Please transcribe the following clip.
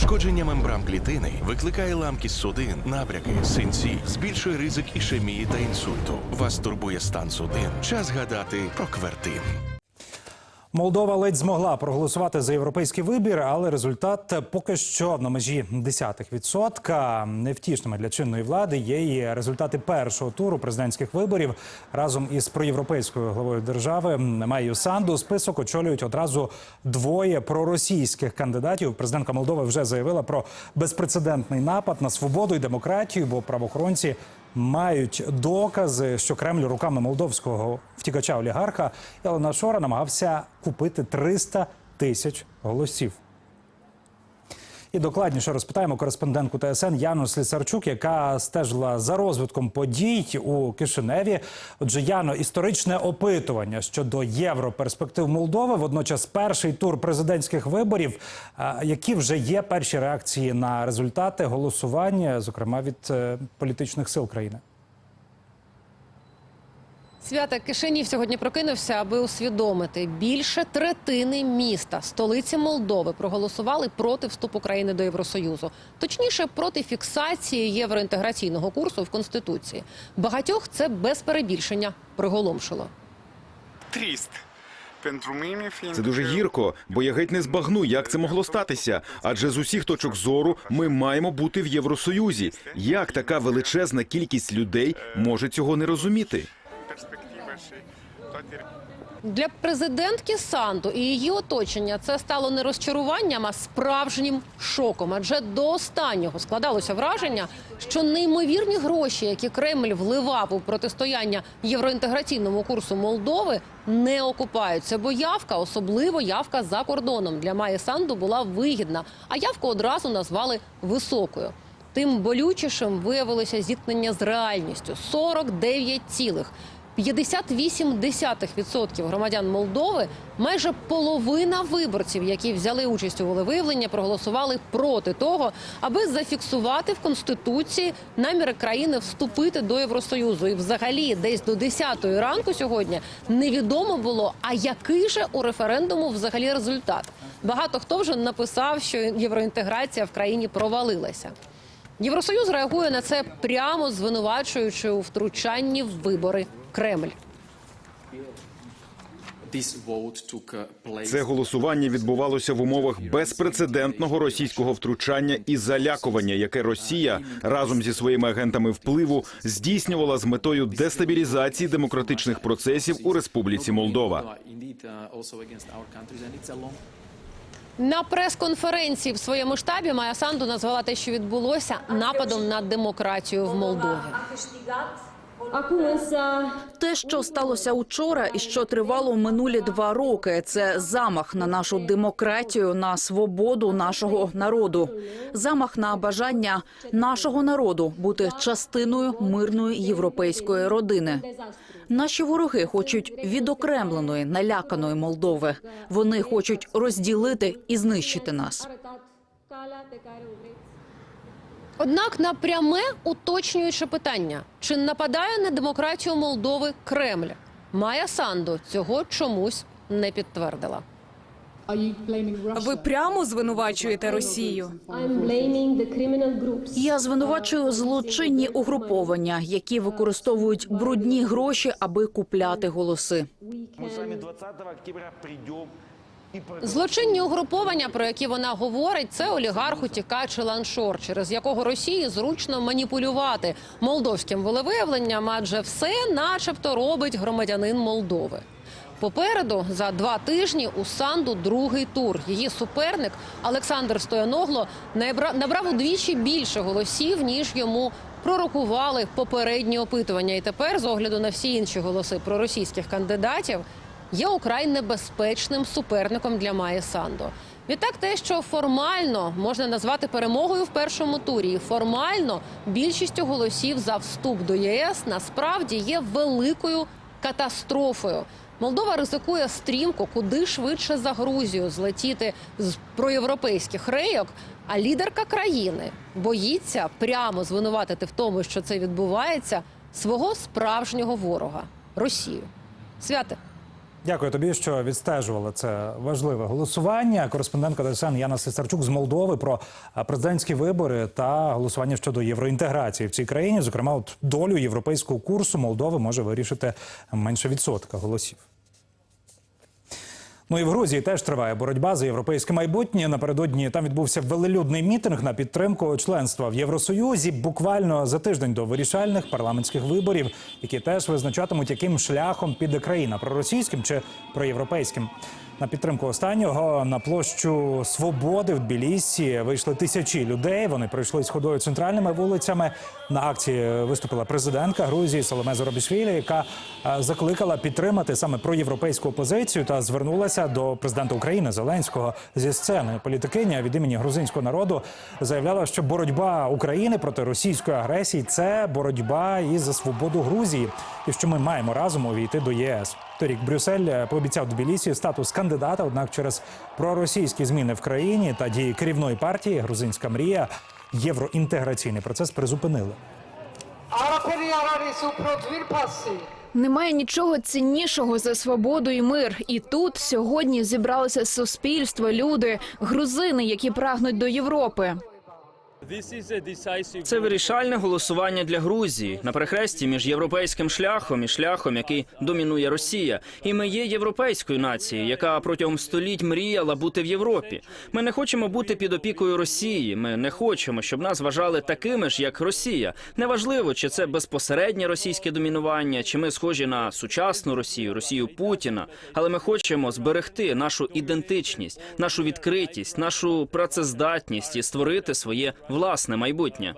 Пошкодження мембран клітини викликає ламкість судин, набряки, синці, збільшує ризик ішемії та інсульту. Вас турбує стан судин. Час гадати про квертин. Молдова ледь змогла проголосувати за європейський вибір, але результат поки що на межі десятих відсотка. Невтішними для чинної влади є і результати першого туру президентських виборів разом із проєвропейською главою держави Майю Санду. Список очолюють одразу двоє проросійських кандидатів. Президентка Молдови вже заявила про безпрецедентний напад на свободу і демократію, бо правоохоронці мають докази, що Кремль руками молдовського втікача олігарха Елена Шора намагався купити 300 тисяч голосів. І докладніше розпитаємо кореспондентку ТСН Яну Слісарчук, яка стежила за розвитком подій у Кишиневі. Отже, Яно, історичне опитування щодо європерспектив Молдови. Водночас, перший тур президентських виборів. Які вже є перші реакції на результати голосування, зокрема від е, політичних сил країни? Свята Кишинів сьогодні прокинувся, аби усвідомити більше третини міста, столиці Молдови, проголосували проти вступу країни до Євросоюзу. Точніше, проти фіксації євроінтеграційного курсу в конституції. Багатьох це без перебільшення приголомшило. Pentru. Це дуже гірко, бо я геть не збагну, як це могло статися. Адже з усіх точок зору ми маємо бути в Євросоюзі. Як така величезна кількість людей може цього не розуміти? Perspectiva și toate Для президентки Санду і її оточення це стало не розчаруванням, а справжнім шоком. Адже до останнього складалося враження, що неймовірні гроші, які Кремль вливав у протистояння євроінтеграційному курсу Молдови, не окупаються. Бо явка, особливо явка за кордоном, для Майї Санду була вигідна, а явку одразу назвали високою. Тим болючішим виявилося зіткнення з реальністю 49 цілих. 58% громадян Молдови, майже половина виборців, які взяли участь у волевиявленні, проголосували проти того, аби зафіксувати в конституції наміри країни вступити до Євросоюзу. І, взагалі, десь до 10-ї ранку сьогодні невідомо було, а який же у референдуму взагалі результат. Багато хто вже написав, що євроінтеграція в країні провалилася. Євросоюз реагує на це прямо звинувачуючи у втручанні в вибори Кремль. Uh, Це голосування відбувалося в умовах безпрецедентного російського втручання і залякування, яке Росія разом зі своїми агентами впливу здійснювала з метою дестабілізації демократичних процесів у Республіці Молдова. uh, uh, На прес-конференції в своєму штабі Майя Санду назвала те, що відбулося, нападом на демократію в Молдові. Те, що сталося учора і що тривало минулі два роки, це замах на нашу демократію, на свободу нашого народу, замах на бажання нашого народу бути частиною мирної європейської родини. Наші вороги хочуть відокремленої, наляканої Молдови. Вони хочуть розділити і знищити нас. Однак на пряме уточнююче питання: чи нападає на демократію Молдови Кремль? Майя Санду цього чомусь не підтвердила. Ви прямо звинувачуєте Росію. Я звинувачую злочинні угруповання, які використовують брудні гроші, аби купляти голоси. Злочинні угруповання, про які вона говорить, це олігарх утікач Ілан Шор, через якого Росії зручно маніпулювати молдовським волевиявленням, адже все, начебто, робить громадянин Молдови. Попереду за два тижні у Санду другий тур. Її суперник Олександр Стояногло набра- набрав удвічі більше голосів ніж йому пророкували попередні опитування. І тепер, з огляду на всі інші голоси проросійських кандидатів, є украй небезпечним суперником для Майї Сандо. Відтак, те, що формально можна назвати перемогою в першому турі, і формально більшістю голосів за вступ до ЄС насправді є великою катастрофою. Молдова ризикує стрімко куди швидше за Грузію злетіти з проєвропейських рейок. А лідерка країни боїться прямо звинуватити в тому, що це відбувається, свого справжнього ворога Росію. Святе. Дякую тобі, що відстежували це важливе голосування. Кореспондентка ДСН Яна Сесарчук з Молдови про президентські вибори та голосування щодо євроінтеграції в цій країні. Зокрема, от долю європейського курсу Молдови може вирішити менше відсотка голосів. Ну і в Грузії теж триває боротьба за європейське майбутнє. Напередодні там відбувся велелюдний мітинг на підтримку членства в Євросоюзі. Буквально за тиждень до вирішальних парламентських виборів, які теж визначатимуть, яким шляхом піде країна проросійським чи проєвропейським. На підтримку останнього на площу Свободи в Тбілісі вийшли тисячі людей. Вони пройшли з ходою центральними вулицями. На акції виступила президентка Грузії Соломе Зоробішвілі, яка е, закликала підтримати саме проєвропейську опозицію та звернулася до президента України Зеленського зі сцени. Політикиня від імені грузинського народу заявляла, що боротьба України проти російської агресії це боротьба і за свободу Грузії, і що ми маємо разом увійти до ЄС. Торік Брюссель пообіцяв Тбілісі статус кандидата, однак через проросійські зміни в країні та дії керівної партії Грузинська мрія євроінтеграційний процес призупинили. Немає нічого ціннішого за свободу і мир. І тут сьогодні зібралося суспільство, люди, грузини, які прагнуть до Європи. Це вирішальне голосування для Грузії на перехресті між європейським шляхом і шляхом, який домінує Росія. І ми є європейською нацією, яка протягом століть мріяла бути в Європі. Ми не хочемо бути під опікою Росії. Ми не хочемо, щоб нас вважали такими ж, як Росія. Неважливо, чи це безпосереднє російське домінування, чи ми схожі на сучасну Росію, Росію Путіна. Але ми хочемо зберегти нашу ідентичність, нашу відкритість, нашу працездатність і створити своє власне майбутнє.